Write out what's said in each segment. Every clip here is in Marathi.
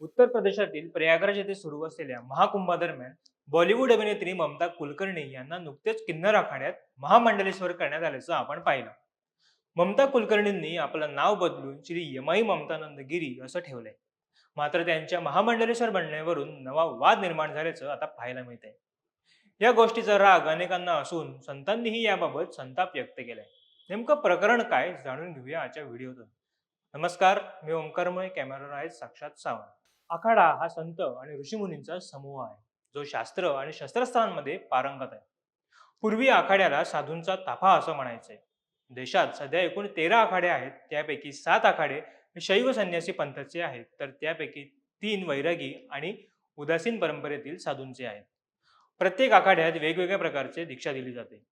उत्तर प्रदेशातील प्रयागराज येथे सुरू असलेल्या महाकुंभादरम्यान बॉलिवूड अभिनेत्री ममता कुलकर्णी यांना नुकतेच किन्नर आखाड्यात महामंडलेश्वर करण्यात आल्याचं आपण पाहिलं. ममता कुलकर्णींनी आपलं नाव बदलून श्री यमाई ममतानंद गिरी असं ठेवलंय. मात्र त्यांच्या महामंडलेश्वर बनण्यावरून नवा वाद निर्माण झाल्याचं आता पाहायला मिळत आहे या गोष्टीचा राग अनेकांना असून संतांनीही याबाबत संताप व्यक्त केलाय. नेमकं प्रकरण काय जाणून घेऊया आजच्या व्हिडिओतून. नमस्कार मी ओंकारमय कॅमेरावर आहे साक्षात सावंत. आखाडा हा संत आणि ऋषीमुनींचा समूह आहे. जो शास्त्र आणि शस्त्रस्थांमध्ये पारंगत आहे. पूर्वी आखाड्याला साधूंचा ताफा असं म्हणायचंय देशात सध्या एकूण तेरा आखाडे आहेत. त्यापैकी सात आखाडे शैव संन्यासी पंथाचे आहेत. तर त्यापैकी तीन वैरागी आणि उदासीन परंपरेतील साधूंचे आहेत. प्रत्येक आखाड्यात वेगवेगळ्या प्रकारचे दीक्षा दिली जाते.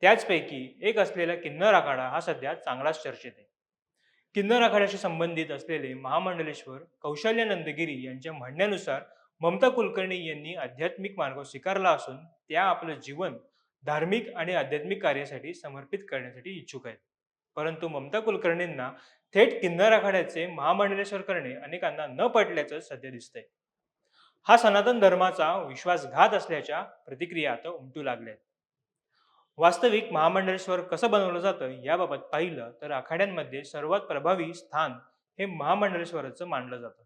त्याचपैकी एक असलेला किन्नर आखाडा हा सध्या चांगलाच चर्चेत आहे. किन्नर आखाड्याशी संबंधित असलेले महामंडलेश्वर कौशल्यनंदगिरी यांच्या म्हणण्यानुसार ममता कुलकर्णी यांनी आध्यात्मिक मार्ग स्वीकारला असून त्या आपलं जीवन धार्मिक आणि आध्यात्मिक कार्यासाठी समर्पित करण्यासाठी इच्छुक आहेत. परंतु ममता कुलकर्णींना थेट किन्नर आखाड्याचे महामंडलेश्वर करणे अनेकांना न पटल्याचं सध्या दिसतंय. हा सनातन धर्माचा विश्वासघात असल्याच्या प्रतिक्रिया आता उमटू लागल्या आहेत वास्तविक महामंडळेश्वर कसं बनवलं जातं याबाबत पाहिलं तर आखाड्यांमध्ये सर्वात प्रभावी स्थान हे महामंडळेश्वराचं मानलं जातं.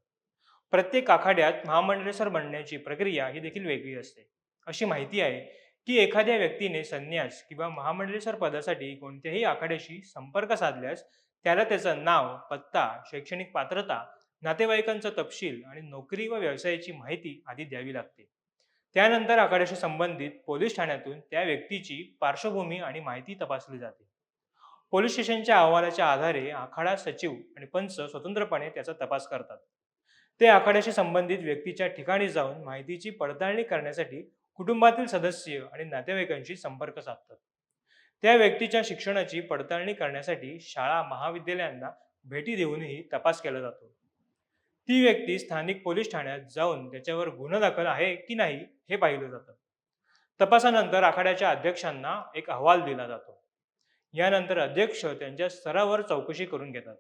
प्रत्येक आखाड्यात महामंडळेश्वर बनण्याची प्रक्रिया ही देखील वेगळी असते. अशी माहिती आहे की एखाद्या व्यक्तीने संन्यास किंवा महामंडळेश्वर पदासाठी कोणत्याही आखाड्याशी संपर्क साधल्यास त्याला त्याचं नाव पत्ता शैक्षणिक पात्रता नातेवाईकांचा तपशील आणि नोकरी व व्यवसायाची माहिती आधी द्यावी लागते. त्यानंतर आखाड्याशी संबंधित पोलीस ठाण्यातून त्या व्यक्तीची पार्श्वभूमी आणि माहिती तपासली जाते. पोलीस स्टेशनच्या अहवालाच्या आधारे आखाडा सचिव आणि पंच स्वतंत्रपणे त्याचा तपास करतात. ते आखाड्याशी संबंधित व्यक्तीच्या ठिकाणी जाऊन माहितीची पडताळणी करण्यासाठी कुटुंबातील सदस्य आणि नातेवाईकांशी संपर्क साधतात. त्या व्यक्तीच्या शिक्षणाची पडताळणी करण्यासाठी शाळा महाविद्यालयांना भेटी देऊनही तपास केला जातो. ती व्यक्ती स्थानिक पोलीस ठाण्यात जाऊन त्याच्यावर गुन्हा दाखल आहे की नाही हे पाहिलं जातं. तपासानंतर आखाड्याच्या अध्यक्षांना एक अहवाल दिला जातो. यानंतर अध्यक्ष त्यांच्या स्तरावर चौकशी करून घेतात.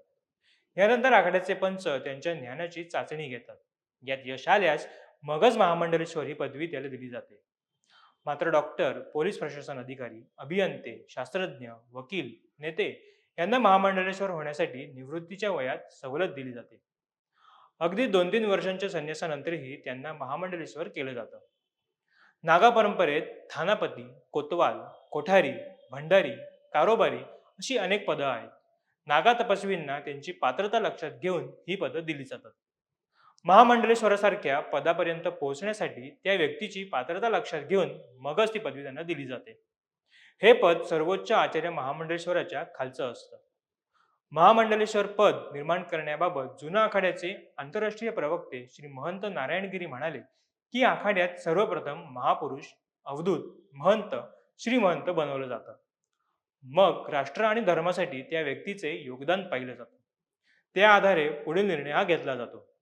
यानंतर आखाड्याचे पंच त्यांच्या ज्ञानाची चाचणी घेतात. यात यश आल्यास मगच महामंडलेश्वर ही पदवी त्याला दिली जाते. मात्र डॉक्टर पोलीस प्रशासन अधिकारी अभियंते शास्त्रज्ञ वकील नेते यांना महामंडलेश्वर होण्यासाठी निवृत्तीच्या वयात सवलत दिली जाते. अगदी दोन तीन वर्षांच्या संन्यासानंतरही त्यांना महामंडलेश्वर केलं जातं. नागा परंपरेत थानापती कोतवाल कोठारी भंडारी कारोबारी अशी अनेक पदं आहेत. नागा तपस्वींना त्यांची पात्रता लक्षात घेऊन ही पदं दिली जातात. महामंडलेश्वरासारख्या पदापर्यंत पोहोचण्यासाठी त्या व्यक्तीची पात्रता लक्षात घेऊन मगच ती पदवी त्यांना दिली जाते. हे पद सर्वोच्च आचार्य महामंडलेश्वराच्या खालचं असतं. महामंडलेश्वर पद निर्माण करण्याबाबत जुना आखाड्याचे आंतरराष्ट्रीय प्रवक्ते श्री महंत नारायणगिरी म्हणाले की आखाड्यात सर्वप्रथम महापुरुष अवधूत महंत श्रीमंत बनवलं जातं. मग राष्ट्र आणि धर्मासाठी त्या व्यक्तीचे योगदान पाहिलं जातं. त्या आधारे पुढील निर्णय हा घेतला जातो.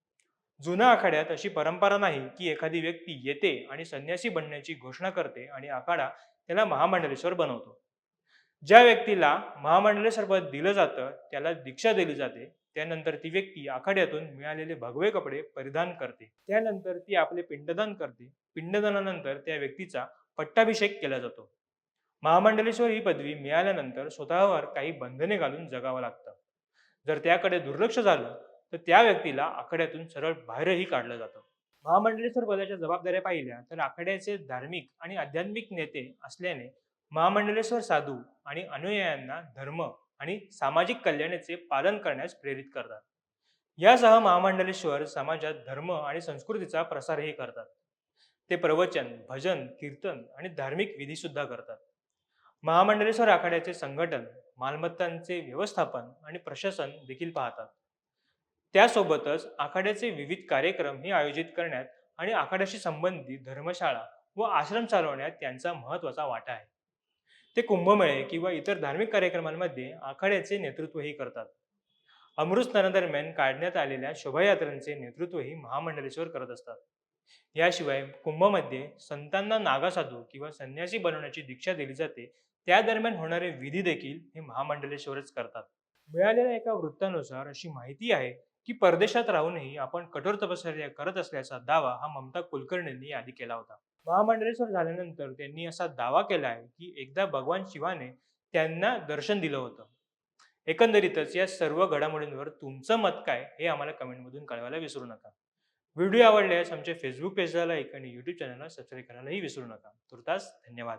जुन्या आखाड्यात अशी परंपरा नाही की एखादी व्यक्ती येते आणि संन्यासी बनण्याची घोषणा करते आणि आखाडा त्याला महामंडलेश्वर बनवतो. ज्या व्यक्तीला महामंडळेश्वर पद दिलं जातं त्याला दीक्षा दिली जाते. त्यानंतर ती व्यक्ती आखाड्यातून मिळालेले भगवे कपडे परिधान करते. त्यानंतर ती आपले पिंडदान करते. पिंडदानानंतर त्या व्यक्तीचा पट्टाभिषेक केला जातो. महामंडलेश्वर ही पदवी मिळाल्यानंतर स्वतःवर काही बंधने घालून जगावं लागतं. जर त्याकडे दुर्लक्ष झालं तर त्या व्यक्तीला आखाड्यातून सरळ बाहेरही काढलं जातं. महामंडलेश्वर पदाच्या जबाबदाऱ्या पाहिल्या तर आखाड्याचे धार्मिक आणि आध्यात्मिक नेते असल्याने महामंडलेश्वर साधू आणि अनुयायांना धर्म आणि सामाजिक कल्याणाचे पालन करण्यास प्रेरित करतात. यासह महामंडलेश्वर समाजात धर्म आणि संस्कृतीचा प्रसारही करतात. ते प्रवचन भजन कीर्तन आणि धार्मिक विधी सुद्धा करतात. महामंडलेश्वर आखाड्याचे संघटन मालमत्तांचे व्यवस्थापन आणि प्रशासन देखील पाहतात. त्यासोबतच आखाड्याचे विविध कार्यक्रम हे आयोजित करण्यात आणि आखाड्याशी संबंधित धर्मशाळा व आश्रम चालवण्यात त्यांचा महत्त्वाचा वाटा आहे. ते कुंभमेळे किंवा इतर धार्मिक कार्यक्रमांमध्ये आखाड्याचे नेतृत्वही करतात. अमृत स्नानादरम्यान काढण्यात आलेल्या शोभायात्रांचे नेतृत्वही महामंडलेश्वर करत असतात. याशिवाय कुंभमध्ये संतांना नागासाधू किंवा संन्यासी बनवण्याची दीक्षा दिली जाते. त्या दरम्यान होणारे विधी देखील हे महामंडलेश्वरच करतात. मिळालेल्या एका वृत्तानुसार अशी माहिती आहे की की परदेशात राहूनही आपण कठोर तपश्चर्या करत असल्याचा दावा हा ममता कुलकर्णींनी आधी केला होता. महामंडळेश्वर झाल्यानंतर त्यांनी असा दावा केला आहे की एकदा भगवान शिवाने त्यांना दर्शन दिलं होतं. एकंदरीतच या सर्व घडामोडींवर तुमचं मत काय हे आम्हाला कमेंटमधून कळवायला विसरू नका. व्हिडिओ आवडल्यास आमच्या फेसबुक पेजला लाईक आणि युट्यूब चॅनलला सबस्क्राईब करायलाही विसरू नका. तुर्तास धन्यवाद.